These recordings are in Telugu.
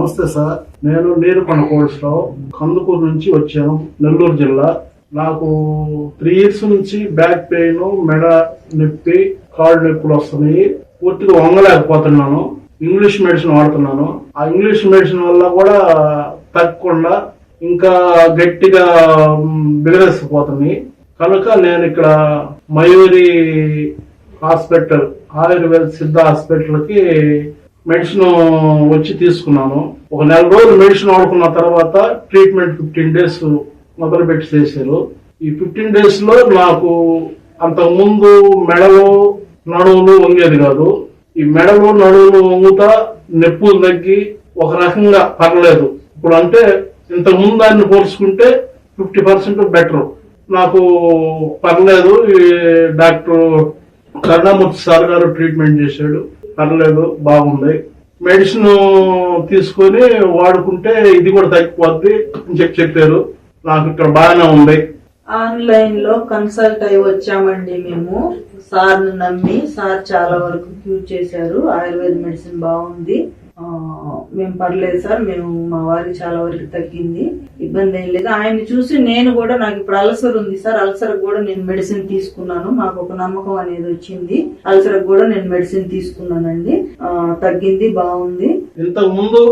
నమస్తే సార్. నేను నీరుకొండ కోల్స్రావు కందుకూరు నుంచి వచ్చాను నెల్లూరు జిల్లా. నాకు త్రీ ఇయర్స్ నుంచి బ్యాక్ పెయిన్ మెడ నొప్పి కాళ్ళు నొప్పులు వస్తున్నాయి. పూర్తిగా వంగలేకపోతున్నాను. ఇంగ్లీష్ మెడిసిన్ వాడుతున్నాను. ఆ ఇంగ్లీష్ మెడిసిన్ వల్ల కూడా తగ్గకుండా ఇంకా గట్టిగా బిగరేసిపోతుంది కనుక నేను ఇక్కడ మయూరి హాస్పిటల్ ఆయుర్వేద సిద్ధ హాస్పిటల్కి మెడిసిన్ వచ్చి తీసుకున్నాను. ఒక నెల రోజులు మెడిసిన్ వాడుకున్న తర్వాత ట్రీట్మెంట్ ఫిఫ్టీన్ డేస్ మొదలు పెట్టి చేశారు. ఈ ఫిఫ్టీన్ డేస్లో నాకు అంతకు ముందు మెడలు నడువులు వంగేది కాదు. ఈ మెడలో నడువులు వంగుతా నొప్పులు తగ్గి ఒక రకంగా పర్లేదు. ఇప్పుడు అంటే ఇంతకు ముందు దాన్ని పోల్చుకుంటే ఫిఫ్టీ పర్సెంట్ బెటర్. నాకు పర్లేదు. ఈ డాక్టర్ కరుణామూర్తి సార్ గారు ట్రీట్మెంట్ చేశాడు. పర్లేదు బాగుంది. మెడిసిన్ తీసుకొని వాడుకుంటే ఇది కూడా తగ్గిపోద్ది అని చెప్పి చెప్పారు. నాకు ఇక్కడ బాగానే ఉంది. ఆన్లైన్లో కన్సల్ట్ అయి వచ్చామండి మేము. సార్ నమ్మి సార్ చాలా వరకు క్యూర్ చేశారు. ఆయుర్వేద మెడిసిన్ బాగుంది. మేము పర్లేదు సార్ మేము మా వారికి చాలా వరకు తగ్గింది. ఇబ్బంది ఏం లేదు. ఆయన్ని చూసి నేను కూడా నాకు ఇప్పుడు అల్సర్ ఉంది సార్. అల్సర్ కూడా నేను మెడిసిన్ తీసుకున్నాను. మాకు ఒక నమ్మకం అనేది వచ్చింది. అల్సర్ కూడా నేను మెడిసిన్ తీసుకున్నానండి. తగ్గింది బాగుంది. ఇంతకు ముందు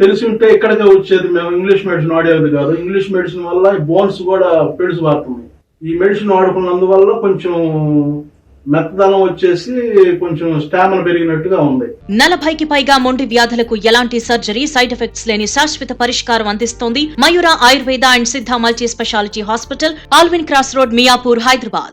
తెలిసి ఉంటే ఇక్కడికే వచ్చేది మేము ఇంగ్లీష్ మెడిసిన్ వాడేది కాదు. ఇంగ్లీష్ మెడిసిన్ వల్ల బోన్స్ కూడా పెడుసు వాడుతున్నాయి ఈ మెడిసిన్ వాడుకున్నందువల్ల కొంచెం మెత్తదనం వచ్చేసి కొంచెం స్టామినా పెరిగినట్టుగా ఉంది. నలభైకి పైగా మొండి వ్యాధులకు ఎలాంటి సర్జరీ సైడ్ ఎఫెక్ట్స్ లేని శాశ్వత పరిష్కారం అందిస్తోంది Mayura Ayurveda and Siddha multi speciality hospital Alwin cross road Miyapur Hyderabad.